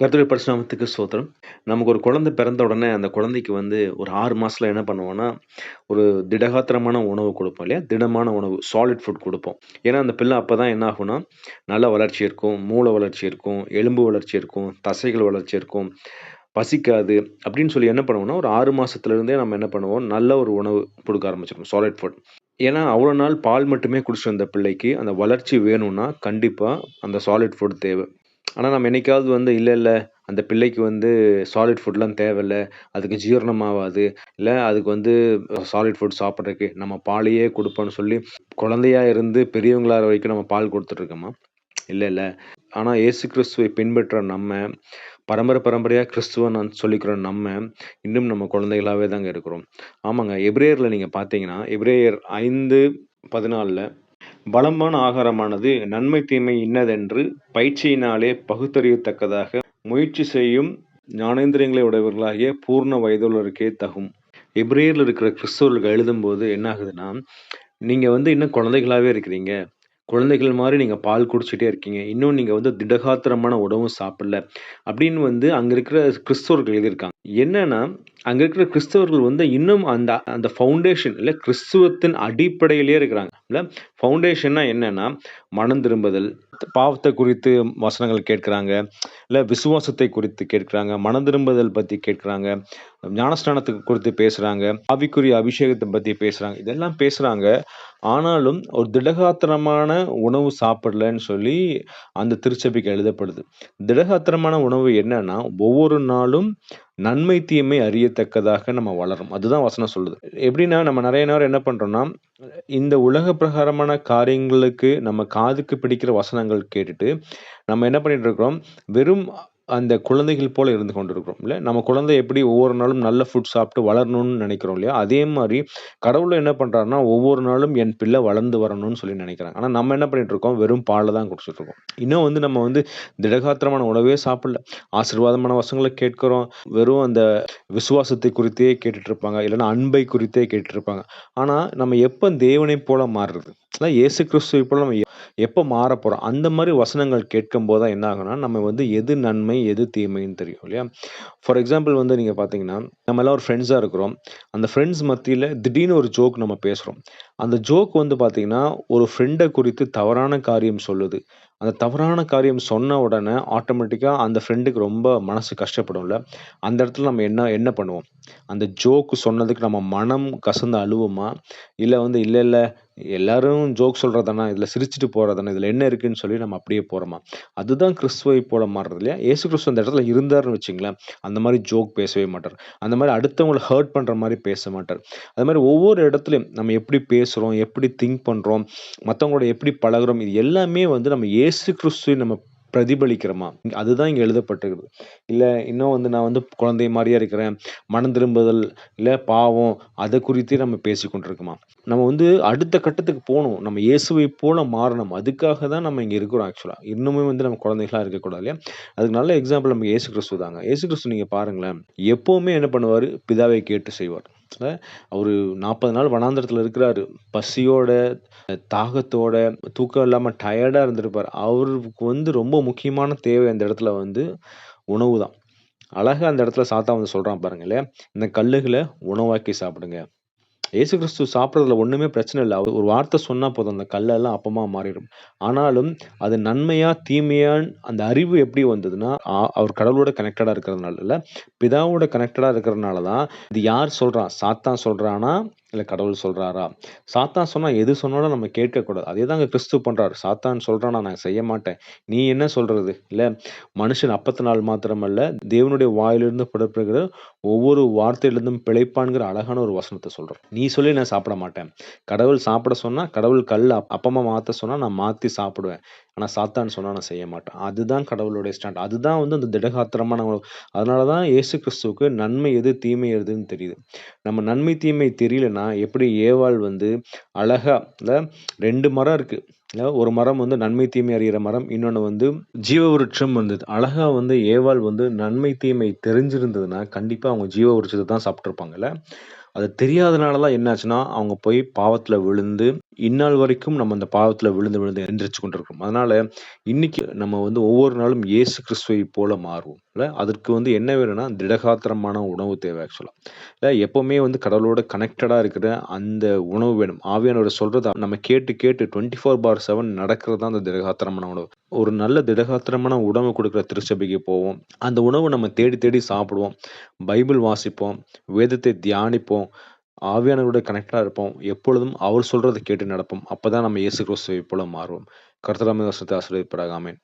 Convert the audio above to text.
கர்த்தருடைய பரிசுநாமத்துக்கு ஸ்தோத்திரம். நமக்கு ஒரு குழந்தை பிறந்த உடனே, அந்த குழந்தைக்கு வந்து ஒரு ஆறு மாதத்தில் என்ன பண்ணுவோம்னா, ஒரு திடகாத்திரமான உணவு கொடுப்போம் இல்லையா? திடமான உணவு, சாலிட் ஃபுட் கொடுப்போம் ஏன்னா, அந்த பிள்ளை அப்போ தான் என்ன ஆகும்னா, நல்ல வளர்ச்சி இருக்கும், மூளை வளர்ச்சி இருக்கும், எலும்பு வளர்ச்சி இருக்கும், தசைகள் வளர்ச்சி இருக்கும், பசிக்காது அப்படின்னு சொல்லி என்ன பண்ணுவோம்னா, ஒரு ஆறு மாதத்துலேருந்தே நம்ம என்ன பண்ணுவோம், நல்ல ஒரு உணவு கொடுக்க ஆரம்பிச்சிருக்கோம் சாலிட் ஃபுட். ஏன்னா, அவ்வளோ நாள் பால் மட்டுமே குடிச்சிட்டு வந்த பிள்ளைக்கு, அந்த வளர்ச்சி வேணும்னா, கண்டிப்பாக அந்த சாலிட் ஃபுட் தேவை. ஆனா, நம்ம என்னைக்காவது வந்து இல்ல, இல்ல அந்த பிள்ளைக்கு வந்து சாலிட் ஃபுட்லாம் தேவையில்ல. அதுக்கு ஜீரணம் ஆவாது. இல்ல அதுக்கு வந்து சாலிட் ஃபுட் சாப்பிட்றதுக்கு நம்ம பாலையே குடுப்போம்ன்னு சொல்லி, குழந்தையா இருந்து பெரியவங்களாகுற வரைக்கும் நம்ம பால் கொடுத்துட்ருக்கோமா இல்லை இல்ல, இல்ல. ஆனா, இயேசு கிறிஸ்துவை பின்பற்ற நம்ம, பரம்பரை பரம்பரையா கிறிஸ்துவ சொல்லிக்கிற நம்ம, இன்னும் நம்ம குழந்தைகளாவே தாங்க இருக்கிறோம். ஆமாங்க. எபிரேயர்ல நீங்க பார்த்தீங்கன்னா, எபிரேயர் 5:14ல பலமான ஆகாரமானது நன்மை தீமை இன்னதென்று பயிற்சியினாலே பகுத்தறியத்தக்கதாக முயற்சி செய்யும் ஞானேந்திரியங்களை உடையவர்களாகிய பூர்ண வயதுள்ளோருக்கே தகும். எப்ரேயரில் இருக்கிற கிறிஸ்தவர்கள் எழுதும்போது என்ன ஆகுதுன்னா, நீங்கள் வந்து இன்னும் குழந்தைகளாகவே இருக்கிறீங்க. குழந்தைகள் மாரி நீங்க பால் குடிச்சிட்டே இருக்கீங்க. இன்னும் நீங்க வந்து திடகாத்திரமான உணவும் சாப்பிடல. அப்படின்னு வந்து அங்க இருக்கிற கிறிஸ்தவர்கள் எழுதியிருக்காங்க. என்னன்னா, அங்க இருக்கிற கிறிஸ்தவர்கள் வந்து இன்னும் அந்த அந்த ஃபவுண்டேஷன் இல்ல கிறிஸ்துவத்தின் அடிப்படையிலேயே இருக்கிறாங்க. இல்ல ஃபவுண்டேஷன்னா என்னன்னா, மனம் திரும்புதல், பாவத்தை குறித்து வசனங்கள் கேட்குறாங்க இல்லை விசுவாசத்தை குறித்து கேட்குறாங்க மனம் திரும்புதல் பற்றி கேட்குறாங்க ஞானஸ்நானத்துக்கு குறித்து பேசுகிறாங்க ஆவிக்குரிய அபிஷேகத்தை பற்றி பேசுகிறாங்க இதெல்லாம் பேசுகிறாங்க ஆனாலும் ஒரு திடகாத்திரமான உணவு சாப்பிடலன்னு சொல்லி அந்த திருச்சபைக்கு எழுதப்படுது. திடகாத்திரமான உணவு என்னன்னா, ஒவ்வொரு நாளும் நன்மை தீமை அறியத்தக்கதாக நம்ம வளரும். அதுதான் வசனம் சொல்லுது. எப்படின்னா, நம்ம நிறைய நேரம் என்ன பண்றோம்னா, இந்த உலக பிரகாரமான காரியங்களுக்கு நம்ம காதுக்கு பிடிக்கிற வசனங்கள் கேட்டுட்டு, நம்ம என்ன பண்ணிட்டு இருக்கிறோம், வெறும் அந்த குழந்தைகள் போல இருந்து கொண்டிருக்கிறோம். இல்லை நம்ம குழந்தை எப்படி ஒவ்வொரு நாளும் நல்ல ஃபுட் சாப்பிட்டு வளரணும்னு நினைக்கிறோம் இல்லையா? அதே மாதிரி கடவுள் என்ன பண்ணுறாருன்னா ஒவ்வொரு நாளும் என் பிள்ளை வளர்ந்து வரணும்னு சொல்லி நினைக்கிறாங்க ஆனால் நம்ம என்ன பண்ணிட்டு இருக்கோம், வெறும் பாலை தான் குடிச்சிட்டு இருக்கோம். இன்னும் வந்து நம்ம வந்து திடகாத்திரமான உணவே சாப்பிடல. ஆசீர்வாதமான வசங்களை கேட்கிறோம். வெறும் அந்த விசுவாசத்தை குறித்தே கேட்டுட்டு இருப்பாங்க. அன்பை குறித்தே கேட்டுட்டு இருப்பாங்க. நம்ம எப்போ தேவனை போல மாறுறது? அதான் இயேசு கிறிஸ்து இப்போ நம்ம எப்போ மாறப் போகிறோம் அந்த மாதிரி வசனங்கள் கேட்கும்போது தான் என்ன ஆகும்னா, நம்ம வந்து எது நன்மை, எது தீமைன்னு தெரியும் இல்லையா? ஃபார் எக்ஸாம்பிள் வந்து நீங்கள் பார்த்தீங்கன்னா, நம்ம எல்லாம் ஒரு ஃப்ரெண்ட்ஸாக இருக்கிறோம். அந்த ஃப்ரெண்ட்ஸ் மத்தியில் திடீர்னு ஒரு ஜோக் நம்ம பேசுகிறோம் அந்த ஜோக் வந்து பார்த்தீங்கன்னா, ஒரு ஃப்ரெண்டை குறித்து தவறான காரியம் சொல்லுது. அந்த தவறான காரியம் சொன்ன உடனே ஆட்டோமேட்டிக்காக அந்த ஃப்ரெண்டுக்கு ரொம்ப மனசு கஷ்டப்படும்ல. அந்த இடத்துல நம்ம என்ன என்ன பண்ணுவோம்? அந்த ஜோக்கு சொன்னதுக்கு நம்ம மனம் கசந்து அழுவோமா? இல்ல வந்து இல்ல, இல்ல எல்லாரும் ஜோக் சொல்றது இதில் சிரிச்சுட்டு போறது இதில் என்ன இருக்குன்னு சொல்லி நம்ம அப்படியே போறோமா? அதுதான் கிறிஸ்துவை போல மாறுறது இல்லையா? இயேசு கிறிஸ்து அந்த இடத்துல இருந்தாருன்னு வச்சுக்கங்களேன், அந்த மாரி ஜோக் பேசவே மாட்டார். அந்த மாரி அடுத்தவங்கள ஹர்ட் பண்ற மாரி பேச மாட்டார். அது மாரி ஒவ்வொரு இடத்துலயும் நம்ம எப்படி பேசுறோம், எப்படி திங்க் பண்றோம், மத்தவங்களோட எப்படி பழகுறோம், இது எல்லாமே வந்து நம்ம இயேசு கிறிஸ்துவை நம்ம பிரதிபலிக்கிறோமா? அதுதான் இங்கே எழுதப்பட்டிருக்குது. இல்லை இன்னும் வந்து நான் வந்து குழந்தை மாதிரியா இருக்கிறேன். மனம் திரும்புதல், இல்லை பாவம் அதை குறித்தே நம்ம பேசிக் கொண்டிருக்கோமா? நம்ம வந்து அடுத்த கட்டத்துக்கு போகணும் நம்ம இயேசுவை போல மாறணும். அதுக்காக தான் நம்ம இங்கே இருக்கிறோம் ஆக்சுவலாக இன்னுமே வந்து நம்ம குழந்தைகளா இருக்கக்கூடாது இல்லையா? அதுக்கு நல்ல எக்ஸாம்பிள் நம்ம இயேசு கிறிஸ்து தாங்க. இயேசு கிறிஸ்து நீங்கள் பாருங்களேன். எப்போவுமே என்ன பண்ணுவார் பிதாவை கேட்டு செய்வார். காலத்தில் அவர் நாற்பது நாள் வனாந்திரத்தில் இருக்கிறாரு. பசியோட, தாகத்தோட, தூக்கம் இல்லாமல் டயர்டாக இருந்திருப்பார் அவருக்கு வந்து ரொம்ப முக்கியமான தேவை அந்த இடத்துல வந்து உணவு தான். அழகாக அந்த இடத்துல சாத்தா வந்து சொல்கிறான் பாருங்களேன் இந்த கல்லுகளை உணவாக்கி சாப்பிடுங்க. இயேசு கிறிஸ்து சாப்பிட்றதுல ஒன்றுமே பிரச்சனை இல்லை அவர் ஒரு வார்த்தை சொன்னால் போதும். அந்த கல்லெல்லாம் அப்பமா மாறிடும். ஆனாலும் அது நன்மையா, தீமையான்னு அந்த அறிவு எப்படி வந்ததுன்னா, அவர் கடவுளோட கனெக்டடாக இருக்கிறதுனால இல்லை பிதாவோட கனெக்டடாக இருக்கிறதுனால தான், இது யார் சொல்கிறான் சாத்தான் சொல்கிறானா இல்லை கடவுள் சொல்றாரா? சாத்தான் சொன்னால் எது சொன்னாலும் நம்ம கேட்கக்கூடாது. அதே தாங்க கிறிஸ்து பண்றாரு. சாத்தான் சொல்கிறானா நான் செய்ய மாட்டேன். நீ என்ன சொல்றது? இல்லை மனுஷன் அப்பத்து நாள் மாத்திரமல்ல, தேவனுடைய வாயிலிருந்து புடப்படுகிற ஒவ்வொரு வார்த்தையிலிருந்தும் பிழைப்பான்கிற அழகான ஒரு வசனத்தை சொல்றார். நீ சொல்லி நான் சாப்பிட மாட்டேன். கடவுள் சாப்பிட சொன்னால் கடவுள் கல் அப்பமாக மாற்ற சொன்னால் நான் மாற்றி சாப்பிடுவேன். ஆனால் சாத்தான் சொன்னால் நான் செய்ய மாட்டேன். அதுதான் கடவுளுடைய ஸ்டாண்ட். அதுதான் வந்து அந்த திடகாத்திரமான உணவு. அதனால தான் இயேசு கிறிஸ்துவுக்கு நன்மை எது, தீமை எதுன்னு தெரியுது. நம்ம நன்மை, தீமை தெரியலனா எப்படி ஏவாள் வந்து அழகாக ரெண்டு மரம் இருக்குது ஒரு மரம் வந்து நன்மை, தீமை அறிகிற மரம். இன்னொன்று வந்து ஜீவ விருட்சம் வந்தது. அழகாக வந்து ஏவாள் வந்து நன்மை, தீமை தெரிஞ்சிருந்ததுன்னா, கண்டிப்பாக அவங்க ஜீவ விருட்சத்தை தான் சாப்பிட்ருப்பாங்கல்ல அது தெரியாதனால தான் என்னாச்சுன்னா, அவங்க போய் பாவத்தில் விழுந்து இந்நாள் வரைக்கும் நம்ம அந்த பாவத்துல விழுந்து விழுந்து எந்திரிச்சு கொண்டிருக்கிறோம். அதனால இன்னைக்கு நம்ம வந்து ஒவ்வொரு நாளும் இயேசு கிறிஸ்துவை போல மாறுவோம். இல்ல அதற்கு வந்து என்ன வேணும்னா திடகாத்திரமான உணவு தேவை ஆக்சுவலா. இல்ல எப்பவுமே வந்து கடவுளோட கனெக்டடா இருக்கிற அந்த உணவு வேணும். ஆவியானவர் சொல்றத நம்ம கேட்டு கேட்டு 24/7 நடக்கிறது தான் அந்த திடகாத்திரமான உணவு. ஒரு நல்ல திடகாத்திரமான உணவு கொடுக்கிற திருச்சபைக்கு போவோம். அந்த உணவு நம்ம தேடி தேடி சாப்பிடுவோம். பைபிள் வாசிப்போம். வேதத்தை தியானிப்போம். ஆவியானவரோட கனெக்டாக இருப்போம். எப்பொழுதும் அவர் சொல்றத கேட்டு நடப்போம். அப்பதான் நம்ம இயேசு கிறிஸ்துவை போல மாறுவோம். கர்த்தர் வசனத்தை ஆசீர்வதிப்பாராக.